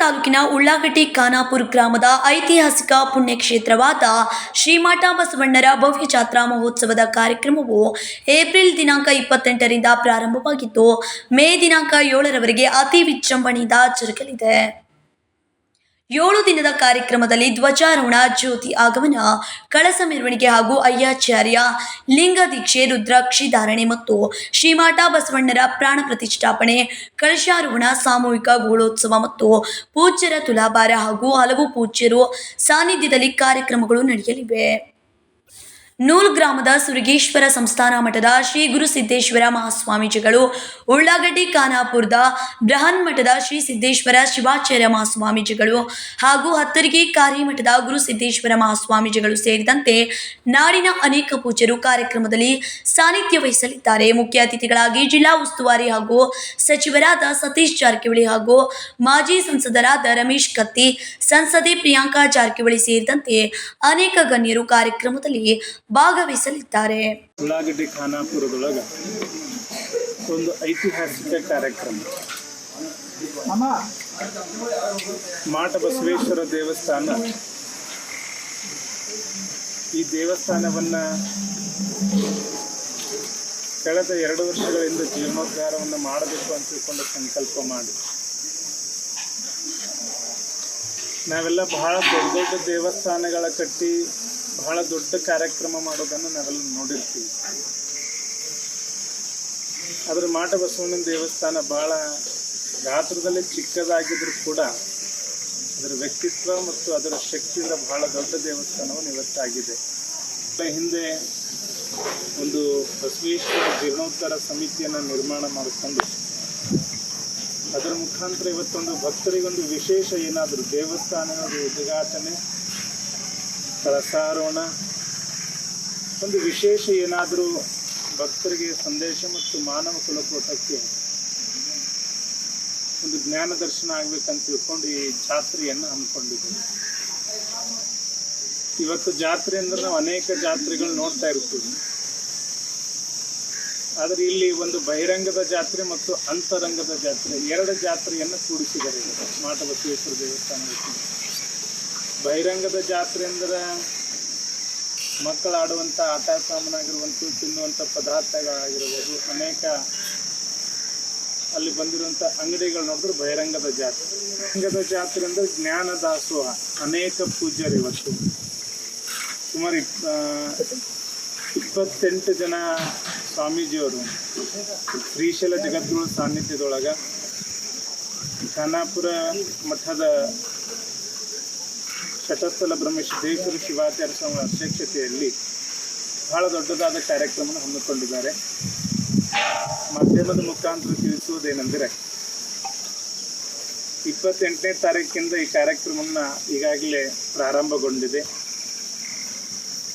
ತಾಲೂಕಿನ ಉಳ್ಳಾಗಡ್ಡಿ ಖಾನಾಪುರ್ ಗ್ರಾಮದ ಐತಿಹಾಸಿಕ ಪುಣ್ಯಕ್ಷೇತ್ರವಾದ ಶ್ರೀಮಠ ಬಸವಣ್ಣರ ಭವ್ಯ ಜಾತ್ರಾ ಮಹೋತ್ಸವದ ಕಾರ್ಯಕ್ರಮವು ಏಪ್ರಿಲ್ ದಿನಾಂಕ ಇಪ್ಪತ್ತೆಂಟರಿಂದ ಪ್ರಾರಂಭವಾಗಿದ್ದು, ಮೇ ದಿನಾಂಕ ಏಳರವರೆಗೆ ಅತಿ ವಿಜೃಂಭಣೆಯಿಂದ ಜರುಗಲಿದೆ. ಏಳು ದಿನದ ಕಾರ್ಯಕ್ರಮದಲ್ಲಿ ಧ್ವಜಾರೋಹಣ, ಜ್ಯೋತಿ ಆಗಮನ, ಕಳಸ ಮೆರವಣಿಗೆ ಹಾಗೂ ಅಯ್ಯಾಚಾರ್ಯ, ಲಿಂಗ ದೀಕ್ಷೆ ರುದ್ರಾಕ್ಷಿ ಧಾರಣೆ ಮತ್ತು ಶ್ರೀಮಾಟ ಬಸವಣ್ಣರ ಪ್ರಾಣ ಪ್ರತಿಷ್ಠಾಪನೆ ಕಳಶಾರೋಹಣ ಸಾಮೂಹಿಕ ಗೋಳೋತ್ಸವ ಮತ್ತು ಪೂಜ್ಯರ ತುಲಾಭಾರ ಹಾಗೂ ಹಲವು ಪೂಜ್ಯರು ಸಾನ್ನಿಧ್ಯದಲ್ಲಿ ಕಾರ್ಯಕ್ರಮಗಳು ನಡೆಯಲಿವೆ. ನೂಲ್ ಗ್ರಾಮದ ಸುರಗೇಶ್ವರ ಸಂಸ್ಥಾನ ಮಠದ ಶ್ರೀ ಗುರು ಸಿದ್ದೇಶ್ವರ ಮಹಾಸ್ವಾಮೀಜಿಗಳು, ಉಳ್ಳಾಗಡ್ಡಿ ಖಾನಾಪುರದ ಬೃಹನ್ ಮಠದ ಶ್ರೀ ಸಿದ್ದೇಶ್ವರ ಶಿವಾಚಾರ್ಯ ಮಹಾಸ್ವಾಮೀಜಿಗಳು ಹಾಗೂ ಹತ್ತರಿಗೆ ಗುರು ಸಿದ್ದೇಶ್ವರ ಮಹಾಸ್ವಾಮೀಜಿಗಳು ಸೇರಿದಂತೆ ನಾಡಿನ ಅನೇಕ ಪೂಜರು ಕಾರ್ಯಕ್ರಮದಲ್ಲಿ ಸಾನ್ನಿಧ್ಯ ವಹಿಸಲಿದ್ದಾರೆ. ಮುಖ್ಯ ಅತಿಥಿಗಳಾಗಿ ಜಿಲ್ಲಾ ಉಸ್ತುವಾರಿ ಹಾಗೂ ಸಚಿವರಾದ ಸತೀಶ್ ಜಾರಕಿಹೊಳಿ ಹಾಗೂ ಮಾಜಿ ಸಂಸದರಾದ ರಮೇಶ್ ಕತ್ತಿ, ಸಂಸದೆ ಪ್ರಿಯಾಂಕಾ ಜಾರಕಿಹೊಳಿ ಸೇರಿದಂತೆ ಅನೇಕ ಗಣ್ಯರು ಕಾರ್ಯಕ್ರಮದಲ್ಲಿ ಭಾಗವಹಿಸಲಿದ್ದಾರೆ. ಉಳ್ಳಾಗಡ್ಡಿ ಖಾನಾಪುರದೊಳಗ ಒಂದು ಐತಿಹಾಸಿಕ ಕಾರ್ಯಕ್ರಮ. ಮಾಟ ಬಸವೇಶ್ವರ ದೇವಸ್ಥಾನ. ಈ ದೇವಸ್ಥಾನವನ್ನ ಕಳೆದ ಎರಡು ವರ್ಷಗಳಿಂದ ಜೀರ್ಣೋದ್ಧಾರವನ್ನು ಮಾಡಬೇಕು ಅಂತ ತಿಳ್ಕೊಂಡು ಸಂಕಲ್ಪ ಮಾಡಿ ನಾವೆಲ್ಲ ಬಹಳ ದೊಡ್ಡ ದೊಡ್ಡ ದೇವಸ್ಥಾನಗಳ ಕಟ್ಟಿ ಬಹಳ ದೊಡ್ಡ ಕಾರ್ಯಕ್ರಮ ಮಾಡೋದನ್ನು ನಾವೆಲ್ಲ ನೋಡಿರ್ತೀವಿ. ಅದರ ಮಾಟ ಬಸವಣ್ಣನ ದೇವಸ್ಥಾನ ಬಹಳ ಗಾತ್ರದಲ್ಲಿ ಚಿಕ್ಕದಾಗಿದ್ರು ಕೂಡ ಅದರ ವ್ಯಕ್ತಿತ್ವ ಮತ್ತು ಅದರ ಶಕ್ತಿಯಿಂದ ಬಹಳ ದೊಡ್ಡ ದೇವಸ್ಥಾನವನ್ನು ಇವತ್ತಾಗಿದೆ ಹಿಂದೆ ಒಂದು ಬಸವೇಶ್ವರ ಜೀರ್ಣೋದ್ಧಾರ ಸಮಿತಿಯನ್ನು ನಿರ್ಮಾಣ ಮಾಡಿಕೊಂಡು ಅದರ ಮುಖಾಂತರ ಇವತ್ತೊಂದು ಭಕ್ತರಿಗೊಂದು ವಿಶೇಷ ಏನಾದರೂ ದೇವಸ್ಥಾನದ ಉದ್ಘಾಟನೆ ಕಳಸಾರೋಹಣ ಒಂದು ವಿಶೇಷ ಏನಾದರೂ ಭಕ್ತರಿಗೆ ಸಂದೇಶ ಮತ್ತು ಮಾನವ ಕುಲಕೋಟಕ್ಕೆ ಒಂದು ಜ್ಞಾನ ದರ್ಶನ ಆಗ್ಬೇಕಂತ ತಿಳ್ಕೊಂಡು ಈ ಜಾತ್ರೆಯನ್ನು ಹಮ್ಮಿಕೊಂಡಿದ್ದೀವಿ ಇವತ್ತು ಜಾತ್ರೆ ಅಂದ್ರೆ ನಾವು ಅನೇಕ ಜಾತ್ರೆಗಳು ನೋಡ್ತಾ ಇರ್ತೀವಿ. ಆದರೆ ಇಲ್ಲಿ ಒಂದು ಬಹಿರಂಗದ ಜಾತ್ರೆ ಮತ್ತು ಅಂತರಂಗದ ಜಾತ್ರೆ, ಎರಡು ಜಾತ್ರೆಯನ್ನು ಕೂಡಿಸಿದ್ದಾರೆ. ಮಾಟಬಸವೇಶ್ವರ ದೇವಸ್ಥಾನ ಬಹಿರಂಗದ ಜಾತ್ರೆ ಅಂದ್ರೆ ಮಕ್ಕಳು ಆಡುವಂಥ ಆಟ ಸಾಮಾನಾಗಿರುವಂಥ ತಿನ್ನುವಂಥ ಪದಾರ್ಥಗಳಾಗಿರ್ಬೋದು, ಅನೇಕ ಅಲ್ಲಿ ಬಂದಿರುವಂಥ ಅಂಗಡಿಗಳು ನೋಡಿದ್ರೆ ಬಹಿರಂಗದ ಜಾತ್ರೆ. ಬಹಿರಂಗದ ಜಾತ್ರೆ ಅಂದ್ರೆ ಜ್ಞಾನ ದಾಸೋಹ ಅನೇಕ ಪೂಜ್ಯರು ಇವತ್ತು. ಸುಮಾರು ಇಪ್ಪ ಇಪ್ಪತ್ತೆಂಟು ಜನ ಸ್ವಾಮೀಜಿಯವರು ಶ್ರೀಶೈಲ ಜಗದ್ಗುರು ಸಾನ್ನಿಧ್ಯದೊಳಗ ಖಾನಾಪುರ ಮಠದ ಶಟಸ್ಥಲ ಬ್ರಹ್ಮಸಿದ್ದೇಶ್ವರ ಶಿವಾಚಾರ್ಯ ಸ್ವಾಮಿ ಅಧ್ಯಕ್ಷತೆಯಲ್ಲಿ ಬಹಳ ದೊಡ್ಡದಾದ ಕಾರ್ಯಕ್ರಮವನ್ನು ಹಮ್ಮಿಕೊಂಡಿದ್ದಾರೆ. ಮಾಧ್ಯಮದ ಮುಖಾಂತರ ತಿಳಿಸುವುದೇನೆಂದರೆ, ಇಪ್ಪತ್ತೆಂಟನೇ ತಾರೀಕಿಂದ ಈ ಕಾರ್ಯಕ್ರಮವನ್ನು ಈಗಾಗಲೇ ಪ್ರಾರಂಭಗೊಂಡಿದೆ.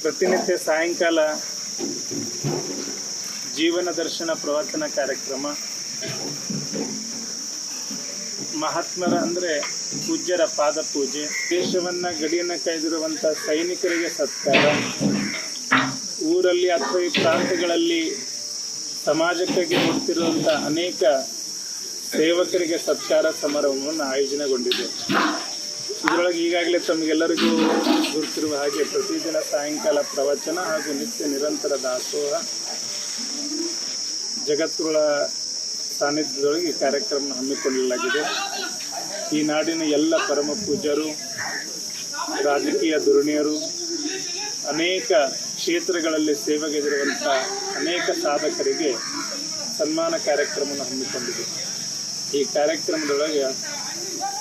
ಪ್ರತಿನಿತ್ಯ ಸಾಯಂಕಾಲ ಜೀವನ ದರ್ಶನ ಪ್ರವರ್ತನ ಕಾರ್ಯಕ್ರಮ ಮಹಾತ್ಮರ ಅಂದರೆ ಪೂಜ್ಯರ ಪಾದ ಪೂಜೆ. ದೇಶವನ್ನ ಗಡಿಯನ್ನು ಕಾಯ್ದಿರುವಂಥ ಸೈನಿಕರಿಗೆ ಸತ್ಕಾರ. ಊರಲ್ಲಿ ಅಥವಾ ಈ ಪ್ರಾಂತ್ಯಗಳಲ್ಲಿ ಸಮಾಜಕ್ಕಾಗಿ ನೋಡ್ತಿರುವಂಥ ಅನೇಕ ಸೇವಕರಿಗೆ ಸತ್ಕಾರ ಸಮಾರಂಭವನ್ನು ಆಯೋಜನೆಗೊಂಡಿದೆ. ಇದರೊಳಗೆ ಈಗಾಗಲೇ ತಮಗೆಲ್ಲರಿಗೂ ಗುರುತಿರುವ ಹಾಗೆ ಪ್ರತಿದಿನ ಸಾಯಂಕಾಲ ಪ್ರವಚನ ಹಾಗೂ ನಿತ್ಯ ನಿರಂತರ ದಾಸೋಹ. ಜಗತ್ತುಗಳ ಸಾನ್ನಿಧ್ಯದೊಳಗೆ ಈ ಕಾರ್ಯಕ್ರಮ ಹಮ್ಮಿಕೊಳ್ಳಲಾಗಿದೆ. ಈ ನಾಡಿನ ಎಲ್ಲ ಪರಮ ಪೂಜ್ಯರು, ರಾಜಕೀಯ ಧುರಣಿಯರು, ಅನೇಕ ಕ್ಷೇತ್ರಗಳಲ್ಲಿ ಸೇವೆಗೆದಿರುವಂಥ ಅನೇಕ ಸಾಧಕರಿಗೆ ಸನ್ಮಾನ ಕಾರ್ಯಕ್ರಮವನ್ನು ಹಮ್ಮಿಕೊಂಡಿದೆ. ಈ ಕಾರ್ಯಕ್ರಮದೊಳಗೆ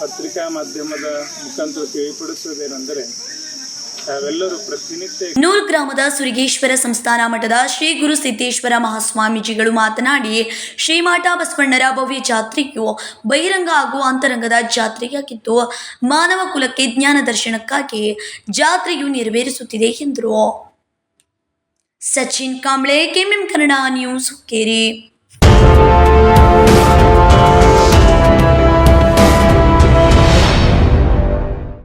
ಪತ್ರಿಕಾ ಮಾಧ್ಯಮದ ಮುಖಾಂತರ ತಿಳಿಪಡಿಸುವುದೇನೆಂದರೆ ನೂರ್ ಗ್ರಾಮದ ಸುರಿಗೇಶ್ವರ ಸಂಸ್ಥಾನ ಮಠದ ಶ್ರೀ ಗುರು ಸಿದ್ದೇಶ್ವರ ಮಹಾಸ್ವಾಮೀಜಿಗಳು ಮಾತನಾಡಿ ಶ್ರೀಮಾಟ ಬಸವಣ್ಣರ ಭವ್ಯ ಜಾತ್ರೆಯು ಬಹಿರಂಗ ಹಾಗೂ ಅಂತರಂಗದ ಜಾತ್ರೆಯಾಗಿದ್ದು, ಮಾನವ ಕುಲಕ್ಕೆ ಜ್ಞಾನ ದರ್ಶನಕ್ಕಾಗಿ ಜಾತ್ರೆಯು ನೆರವೇರಿಸುತ್ತಿದೆ ಎಂದರು. Sachin Kamble, KMM Kannada news Hukkeri.